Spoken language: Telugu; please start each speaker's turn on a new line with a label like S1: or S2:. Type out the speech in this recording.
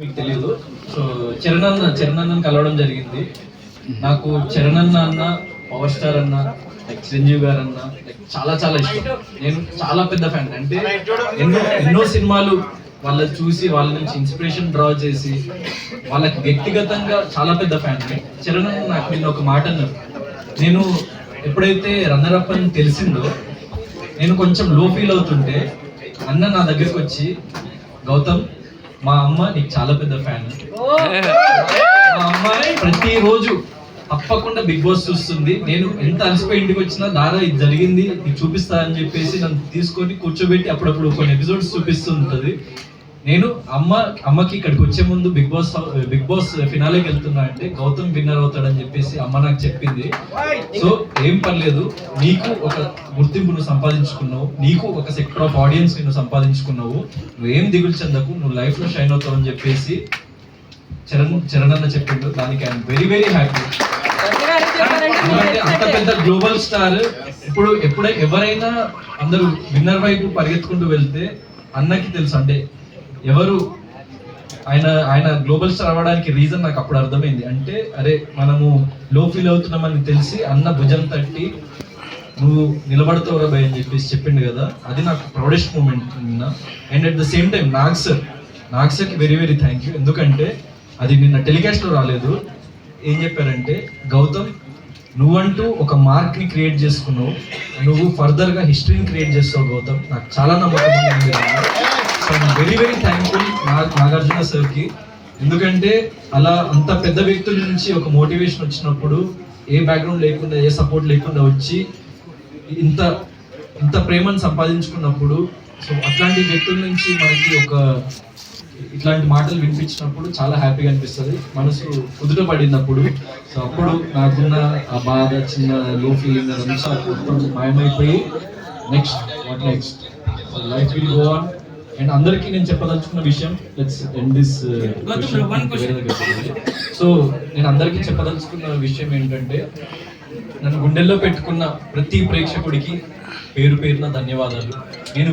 S1: మీకు తెలియదు సో చిరణన్న చిరణన్నను కలవడం జరిగింది. నాకు చిరణన్న అన్న పవర్ స్టార్ అన్న లైక్ చిరంజీవి గారు అన్న లైక్ చాలా చాలా ఇష్టం. నేను చాలా పెద్ద ఫ్యాన్ అంటే ఎన్నో ఎన్నో సినిమాలు వాళ్ళని చూసి వాళ్ళ నుంచి ఇన్స్పిరేషన్ డ్రా చేసి వాళ్ళకి వ్యక్తిగతంగా చాలా పెద్ద ఫ్యాన్ చిరణ్ నాకు నిన్న ఒక మాట అన్నారు. నేను ఎప్పుడైతే రన్నర్ అని తెలిసిందో నేను కొంచెం లో ఫీల్ అవుతుంటే అన్న నా దగ్గరికి వచ్చి గౌతమ్ మా అమ్మ నీకు చాలా పెద్ద ఫ్యాన్ మా అమ్మ ప్రతిరోజు తప్పకుండా బిగ్ బాస్ చూస్తుంది. నేను ఎంత అలసిపోయి ఇంటికి వచ్చినా దారా ఇది జరిగింది నీకు చూపిస్తా అని చెప్పేసి నన్ను తీసుకొని కూర్చోబెట్టి అప్పుడప్పుడు కొన్ని ఎపిసోడ్స్ చూపిస్తూ ఉంటుంది. నేను అమ్మ అమ్మకి ఇక్కడికి వచ్చే ముందు బిగ్ బాస్ బిగ్ బాస్ ఫినాలేకి వెళ్తున్నా అంటే గౌతమ్ విన్నర్ అవుతాడని చెప్పేసి అమ్మ నాకు చెప్పింది. సో ఏం పర్లేదు నీకు ఒక గుర్తింపు నువ్వు సంపాదించుకున్నావు. నీకు ఒక సెక్టర్ ఆఫ్ ఆడియన్స్ నువ్వు సంపాదించుకున్నావు. నువ్వేం దిగులు చెందకు నువ్వు లైఫ్లో షైన్ అవుతావు అని చెప్పేసి చరణ్ చరణ్ అన్న చెప్పిండు. దానికి ఐఎమ్ వెరీ వెరీ హ్యాపీ అంత పెద్ద గ్లోబల్ స్టార్ ఇప్పుడు ఎప్పుడై ఎవరైనా అందరూ విన్నర్ వైపు పరిగెత్తుకుంటూ వెళ్తే అన్నకి తెలుసు. అంటే ఎవరు ఆయన ఆయన గ్లోబల్ స్టార్ అవ్వడానికి రీజన్ నాకు అప్పుడు అర్థమైంది. అంటే అరే మనము లో ఫీల్ అవుతున్నామని తెలిసి అన్న భుజం తట్టి నువ్వు నిలబడతావు రా అని చెప్పేసి చెప్పిండు కదా. అది నాకు ప్రౌడెస్ట్ మూమెంట్ నిన్న. And at the same time Nag sir Nag సార్కి వెరీ వెరీ థ్యాంక్ యూ ఎందుకంటే అది నిన్న టెలికాస్ట్లో రాలేదు. ఏం చెప్పారంటే గౌతమ్ నువ్వంటూ ఒక మార్క్ని క్రియేట్ చేసుకున్నావు. నువ్వు ఫర్దర్గా హిస్టరీని క్రియేట్ చేస్తావు గౌతమ్. నాకు చాలా నమ్మకం so very very thankful Nagarjuna సార్కి ఎందుకంటే అలా అంత పెద్ద వ్యక్తుల నుంచి ఒక మోటివేషన్ వచ్చినప్పుడు ఏ బ్యాక్గ్రౌండ్ లేకుండా ఏ సపోర్ట్ లేకుండా వచ్చి ఇంత ఇంత ప్రేమను సంపాదించుకున్నప్పుడు సో అట్లాంటి వ్యక్తుల నుంచి మనకి ఒక ఇట్లాంటి మాటలు వినిపించినప్పుడు చాలా హ్యాపీగా అనిపిస్తుంది. మనసు కుదుట పడినప్పుడు సో అప్పుడు నాకున్న ఆ బాధ చిన్న లో ఫీలింగ్ అదంతా మాయమైపోయి next what next life will go on and అందరికీ నేను చెప్పదలుచుకున్న విషయం లెట్స్ ఎండ్ దిస్ సో నేను అందరికీ చెప్పదలుచుకున్న విషయం ఏంటంటే నన్ను గుండెల్లో పెట్టుకున్న ప్రతి ప్రేక్షకుడికి పేరు పేరున ధన్యవాదాలు. నేను